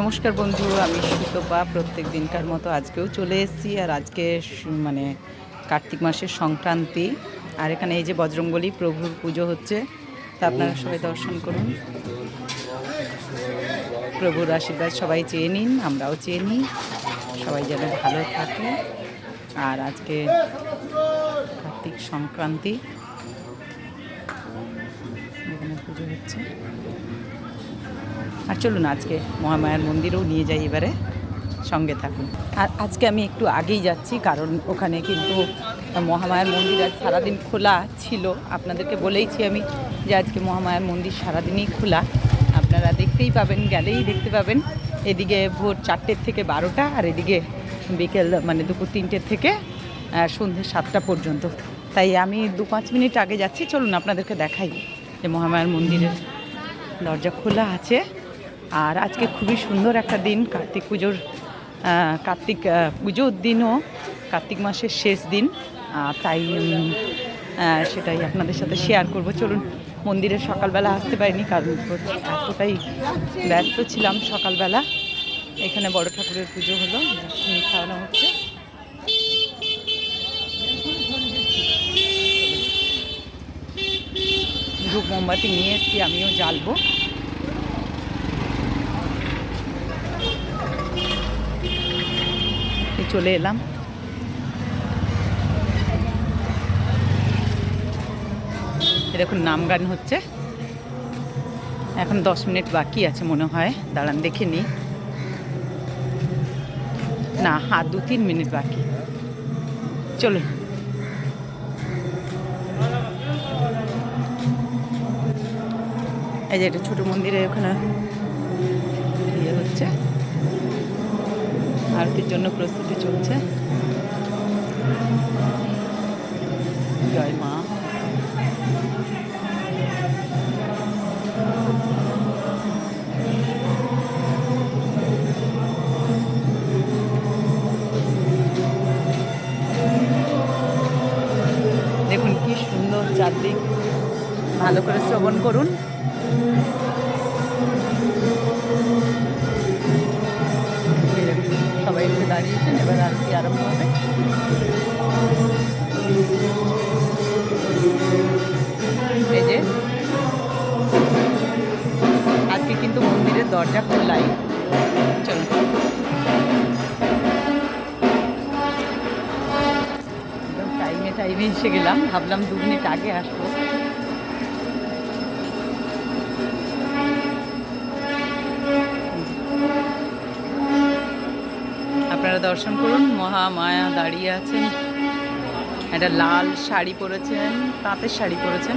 নমস্কার বন্ধু, আমি সুতপা। প্রত্যেক দিনকার মতো আজকেও চলে এসেছি, আর আজকে মানে কার্তিক মাসের সংক্রান্তি। আর এখানে এই যে বজরঙ্গলী প্রভুর পুজো হচ্ছে, তা আপনারা সবাই দর্শন করুন। প্রভুর আশীর্বাদ সবাই চেয়ে নিন, আমরাও চেয়ে নিই। সবাই যেন ভালো থাকে। আর আজকে কার্তিক সংক্রান্তি। এখানে পুজো হচ্ছে। আর চলুন আজকে মহামায়ার মন্দিরেও নিয়ে যাই এবারে, সঙ্গে থাকুন। আর আজকে আমি একটু আগেই যাচ্ছি, কারণ ওখানে কিন্তু মহামায়ার মন্দির আজ সারাদিন খোলা ছিল। আপনাদেরকে বলেইছি আমি যে আজকে মহামায়ার মন্দির সারাদিনই খোলা। আপনারা দেখতেই পাবেন, গেলেই দেখতে পাবেন। এদিকে ভোর চারটের থেকে বারোটা আর এদিকে বিকেল মানে দুপুর তিনটের থেকে সন্ধ্যে সাতটা পর্যন্ত। তাই আমি দু পাঁচ মিনিট আগে যাচ্ছি। চলুন আপনাদেরকে দেখাই যে মহামায়ার মন্দিরের দরজা খোলা আছে। আর আজকে খুবই সুন্দর একটা দিন, কার্তিক পুজোর কার্তিক পুজোর দিনও কার্তিক মাসের শেষ দিন তাই সেটাই আপনাদের সাথে শেয়ার করব। চলুন, মন্দিরে সকালবেলা আসতে পারিনি কারণ এতটাই ব্যস্ত ছিলাম সকালবেলা। এখানে বড় ঠাকুরের পুজো হলো খাওয়ানো হচ্ছে। ধূপ মোমবাতি নিয়ে এসেছি, আমিও জ্বালবো। চলে এলাম। দেখুন, নাম গান হচ্ছে। এখন দশ মিনিট বাকি আছে মনে হয়। দাঁড়ান, দেখে নিই। না হাত দু তিন মিনিট বাকি। চলুন। এই যে একটা ছোটো মন্দিরে ওখানে ইয়ে হচ্ছে। আরতির জন্য প্রস্তুতি চলছে। জয় মা। দেখুন কি সুন্দর চারদিক। ভালো করে শ্রবণ করুন। দাঁড়িয়েছেন, এবার আরতি আরম্ভ হবে? এই আজকে কিন্তু মন্দিরের দরজা খোলাই। একদম টাইমে টাইমে এসে গেলাম, ভাবলাম দু মিনিট আগে আসব। দর্শন করুন। মহামায়া দাঁড়িয়ে আছেন। একটা লাল শাড়ি পরেছেন তাঁতের শাড়ি পরেছেন।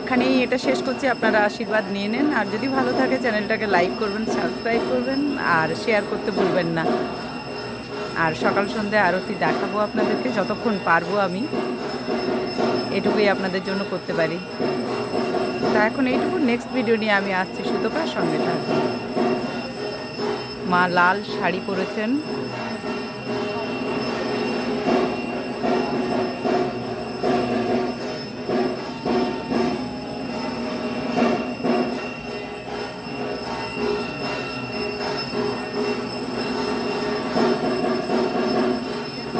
এখানেই এটা শেষ করছি। আপনারা আশীর্বাদ নিয়ে নেন। আর যদি ভালো থাকে, চ্যানেলটাকে লাইক করবেন সাবস্ক্রাইব করবেন, আর শেয়ার করতে ভুলবেন না। আর সকাল সন্ধ্যে আরতি দেখাবো আপনাদেরকে, যতক্ষণ পারব আমি। এটুকুই আপনাদের জন্য করতে পারি। তা এখন এইটুকু। নেক্সট ভিডিও নিয়ে আমি আসছি সুতোপার সঙ্গে থাকব মা লাল শাড়ি পরেছেন।